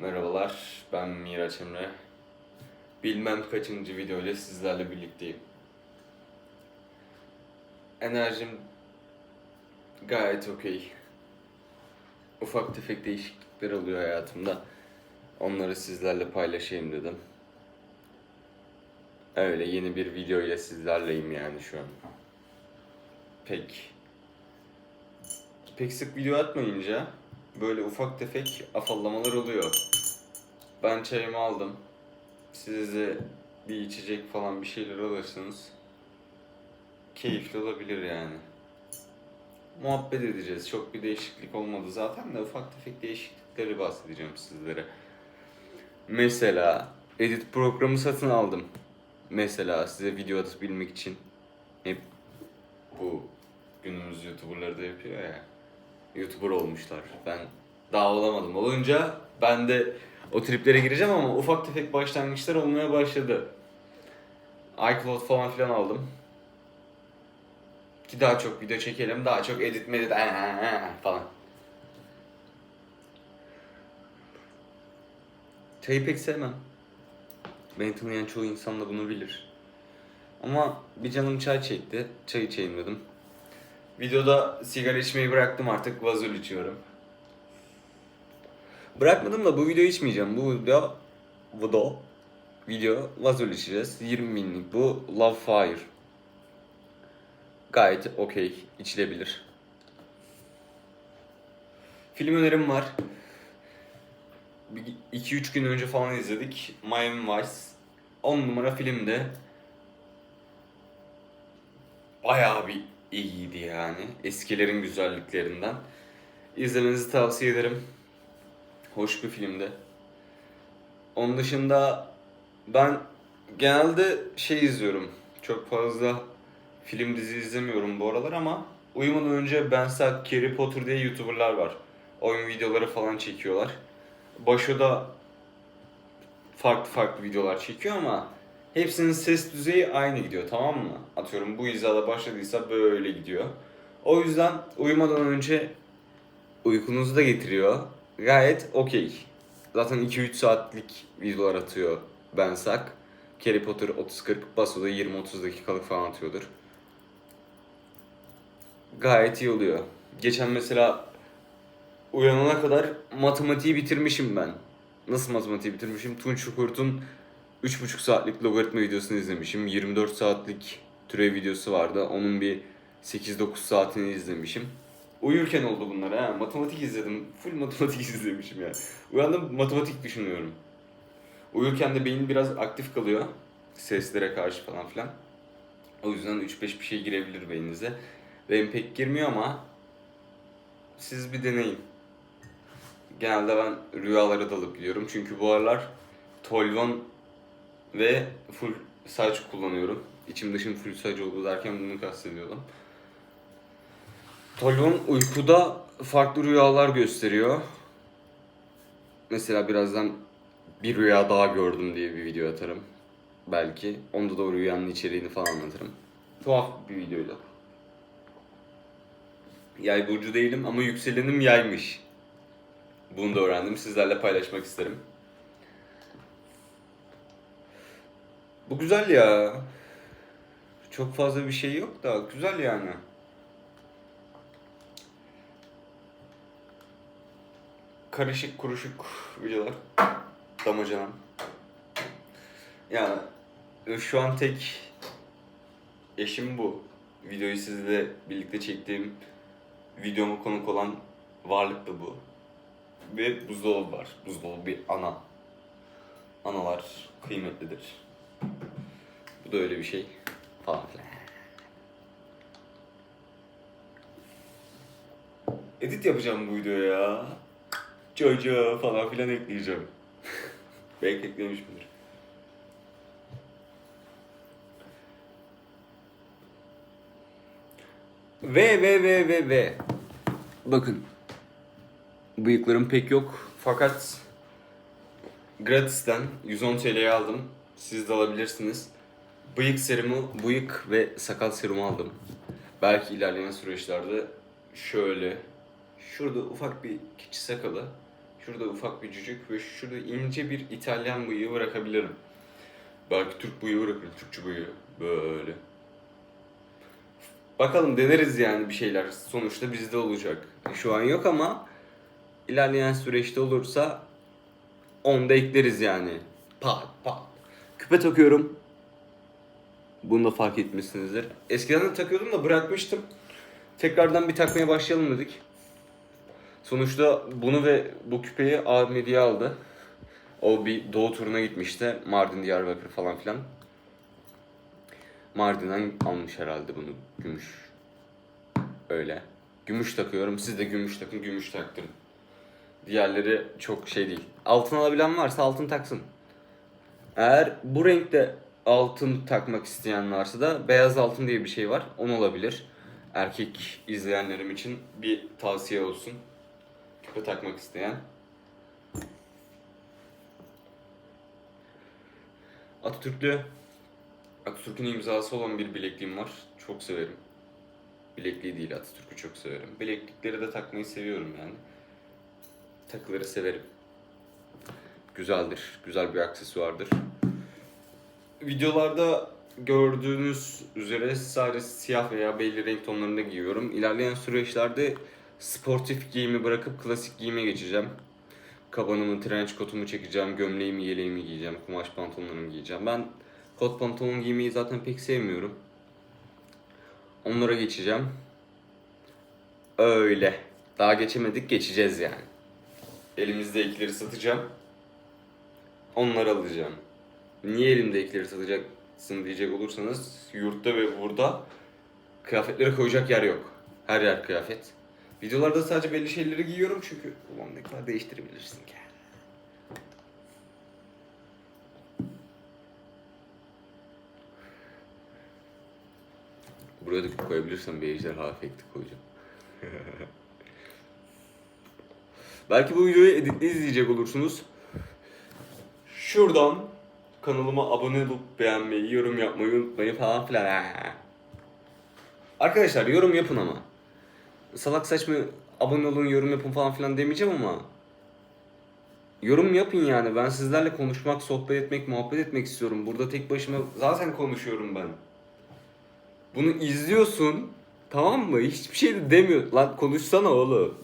Merhabalar, ben Miraç Emre. Bilmem kaçıncı video ile sizlerle birlikteyim. Enerjim gayet okey. Ufak tefek değişiklikler oluyor hayatımda. Onları sizlerle paylaşayım dedim. Öyle yeni bir video sizlerleyim yani şu an. Pek pek sık video atmayınca böyle ufak tefek afallamalar oluyor. Ben çayımı aldım. Siz de bir içecek falan bir şeyler alırsınız. Keyifli olabilir yani. Muhabbet edeceğiz. Çok bir değişiklik olmadı zaten de ufak tefek değişiklikleri bahsedeceğim sizlere. Mesela edit programı satın aldım. Mesela size video atabilmek için. Hep bu günümüz YouTuber'ları da yapıyor ya. YouTuber olmuşlar. Ben daha olamadım. Olunca ben de o triplere gireceğim ama ufak tefek başlangıçlar olmaya başladı. iCloud falan filan aldım. Ki daha çok video çekelim, daha çok edit medit aa, aa, aa falan. Çayı pek sevmem. Beni tanıyan çoğu insan da bunu bilir. Ama bir canım çay çekti. Çay içeyim dedim. Videoda sigara içmeyi bıraktım artık vazol içiyorum. Bırakmadım da bu videoyu içmeyeceğim. Bu video video video vazol içeceğiz. 20 minlik bu Love Fire. Gayet okey içilebilir. Film önerim var. 2-3 gün önce falan izledik. Miami Vice. 10 numara filmde. Bayağı bir iyiydi yani. Eskilerin güzelliklerinden. İzlemenizi tavsiye ederim. Hoş bir filmdi. Onun dışında ben genelde şey izliyorum. Çok fazla film dizi izlemiyorum bu aralar ama uyumadan önce Ben Sack, Harry Potter diye YouTuber'lar var. Oyun videoları falan çekiyorlar. Başo'da farklı farklı videolar çekiyor ama hepsinin ses düzeyi aynı gidiyor tamam mı? Atıyorum bu hizada başladıysa böyle gidiyor. O yüzden uyumadan önce uykunuzu da getiriyor. Gayet okey. Zaten 2-3 saatlik videolar atıyor Ben Sak. Harry Potter 30-40, Baso'da 20-30 dakikalık falan atıyordur. Gayet iyi oluyor. Geçen mesela uyanana kadar matematiği bitirmişim ben. Nasıl matematiği bitirmişim? Tunç Kurt'un 3,5 saatlik logaritma videosunu izlemişim. 24 saatlik türev videosu vardı. Onun bir 8-9 saatini izlemişim. Uyurken oldu bunlar ha. Matematik izledim. Full matematik izlemişim ya. Uyandım matematik düşünüyorum. Uyurken de beyin biraz aktif kalıyor. Seslere karşı falan filan. O yüzden 3-5 bir şey girebilir beyninize. Benim pek girmiyor ama siz bir deneyin. Genelde ben rüyalara dalıp gidiyorum. Çünkü bu aralar Tolvan ve full saç kullanıyorum. İçim dışım full saç oldu derken bunu kastediyordum. Tolvan uykuda farklı rüyalar gösteriyor. Mesela birazdan bir rüya daha gördüm diye bir video atarım. Belki. Onda da o rüyanın içeriğini falan anlatırım. Tuhaf bir videoydu. Yay burcu değilim ama yükselenim yaymış. Bunu da öğrendim. Sizlerle paylaşmak isterim. Bu güzel ya. Çok fazla bir şey yok da güzel yani. Karışık kuruşuk videolar. Damacanam. Yani şu an tek eşim bu. Videoyu sizle birlikte çektiğim videoma konuk olan varlık da bu. Ve buzdolabı var. Buzdolabı bir ana. Analar kıymetlidir. Bu da öyle bir şey. Falan filan. Edit yapacağım bu videoya ya. Çocuğa falan filan ekleyeceğim. Belki eklemişimdir. Ve ve ve ve ve. Bakın. Bıyıklarım pek yok. Fakat gratisten 110 TL'ye aldım. Siz de alabilirsiniz. Bıyık serumu, bıyık ve sakal serumu aldım. Belki ilerleyen süreçlerde şöyle şurada ufak bir keçi sakalı Şurada ufak bir cücük ve şurada ince bir İtalyan bıyığı bırakabilirim. Belki Türk bıyığı bırakırım, Türkçü bıyığı. Böyle. Bakalım deneriz yani bir şeyler. Sonuçta bizde olacak. Şu an yok ama ilerleyen süreçte olursa onu ekleriz yani. Pat pat. Küpe takıyorum. Bunu da fark etmişsinizdir. Eskiden de takıyordum da bırakmıştım. Tekrardan bir takmaya başlayalım dedik. Sonuçta bunu ve bu küpeyi Ahmet Hediye aldı. O bir doğu turuna gitmişti. Mardin, Diyarbakır falan filan. Mardin'den almış herhalde bunu gümüş. Öyle. Gümüş takıyorum. Siz de gümüş takın, gümüş taktırın. Diğerleri çok şey değil. Altın alabilen varsa altın taksın. Eğer bu renkte altın takmak isteyen varsa da beyaz altın diye bir şey var. Onu olabilir. Erkek izleyenlerim için bir tavsiye olsun. Küpe takmak isteyen. Atatürk'lü Atatürk'ün imzası olan bir bilekliğim var. Çok severim. Bilekliği değil Atatürk'ü çok severim. Bileklikleri de takmayı seviyorum yani. Takıları severim. Güzeldir. Güzel bir aksesuardır. Videolarda gördüğünüz üzere sadece siyah veya belli renk tonlarında giyiyorum. İlerleyen süreçlerde sportif giyimi bırakıp klasik giyime geçeceğim. Kabanımı, trench kotumu çekeceğim, gömleğimi, yeleğimi giyeceğim, kumaş pantolonlarımı giyeceğim. Ben kot pantolon giymeyi zaten pek sevmiyorum. Onlara geçeceğim. Öyle. Daha geçemedik, geçeceğiz yani. Elimizdekileri satacağım. Onları alacağım. Niye elimdekileri satacaksın diyecek olursanız yurtta ve burada kıyafetleri koyacak yer yok. Her yer kıyafet. Videolarda sadece belli şeyleri giyiyorum çünkü ulan ne kadar değiştirebilirsin ki. Buraya da koyabilirsem bir ejderha efekti koyacağım. Belki bu videoyu editli izleyecek olursunuz. Şuradan kanalıma abone olup beğenmeyi, yorum yapmayı unutmayın falan filan. Arkadaşlar yorum yapın ama. Salak saçma abone olun, yorum yapın falan filan demeyeceğim ama. Yorum yapın yani. Ben sizlerle konuşmak, sohbet etmek, muhabbet etmek istiyorum. Burada tek başıma zaten konuşuyorum ben. Bunu izliyorsun. Tamam mı? Hiçbir şey de demiyor. Lan konuşsana oğlum.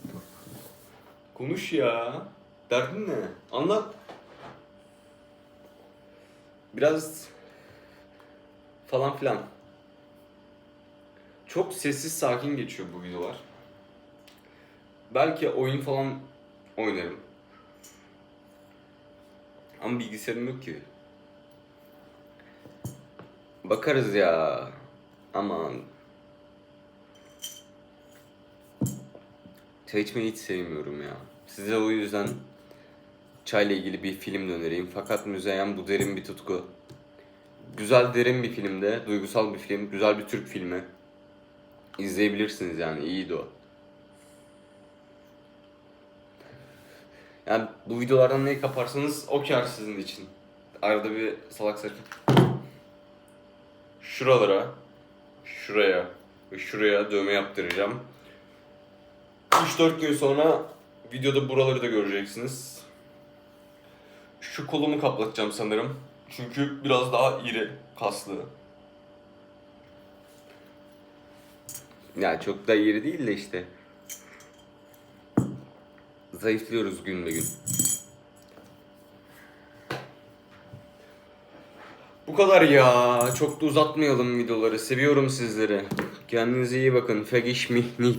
Konuş ya. Derdin ne? Anlat. Biraz falan filan. Çok sessiz sakin geçiyor bu videolar. Belki oyun falan oynarım. Ama bilgisayarım yok ki. Bakarız ya. Aman. Çay hiç sevmiyorum ya. Size o yüzden çayla ilgili bir film önereyim. Fakat Müzeyyen bu derin bir tutku. Güzel derin bir filmde, duygusal bir film, güzel bir Türk filmi. İzleyebilirsiniz yani, iyiydi o. Yani bu videolardan neyi kaparsanız o kar sizin için. Arada bir salak saçma. Şuralara, şuraya ve şuraya dövme yaptıracağım. 3-4 gün sonra videoda buraları da göreceksiniz. Şu kolumu kaplatacağım sanırım. Çünkü biraz daha iri, kaslı. Ya çok da iri değil de işte. Zayıflıyoruz gün be gün. Bu kadar ya. Çok da uzatmayalım videoları. Seviyorum sizleri. Kendinize iyi bakın. Fegiş mihni.